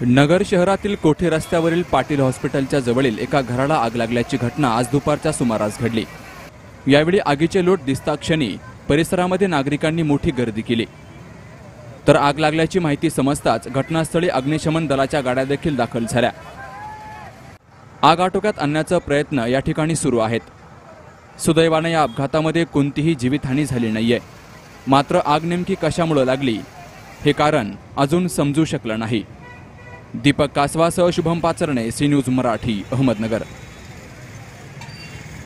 नगर शहरातील कोठे रस्त्यावरील पाटील हॉस्पिटलच्या जवळील एका घराला आग लागल्याची घटना आज दुपारच्या सुमारास घडली. यावेळी आगीचे लोट दिसताक्षणी परिसरामध्ये नागरिकांनी मोठी गर्दी केली. तर आग लागल्याची माहिती समजताच घटनास्थळी अग्निशमन दलाच्या गाड्या देखील दाखल झाल्या. आग आटोक्यात आणण्याचा प्रयत्न या ठिकाणी सुरू आहेत. सुदैवाने या अपघातामध्ये कोणतीही जीवितहानी झाली नाहीये. मात्र आग नेमकी कशामुळे लागली हे कारण अजून समजू शकलं नाही. दीपक कासवासह शुभम पाचरणे सी न्यूज मराठी अहमदनगर.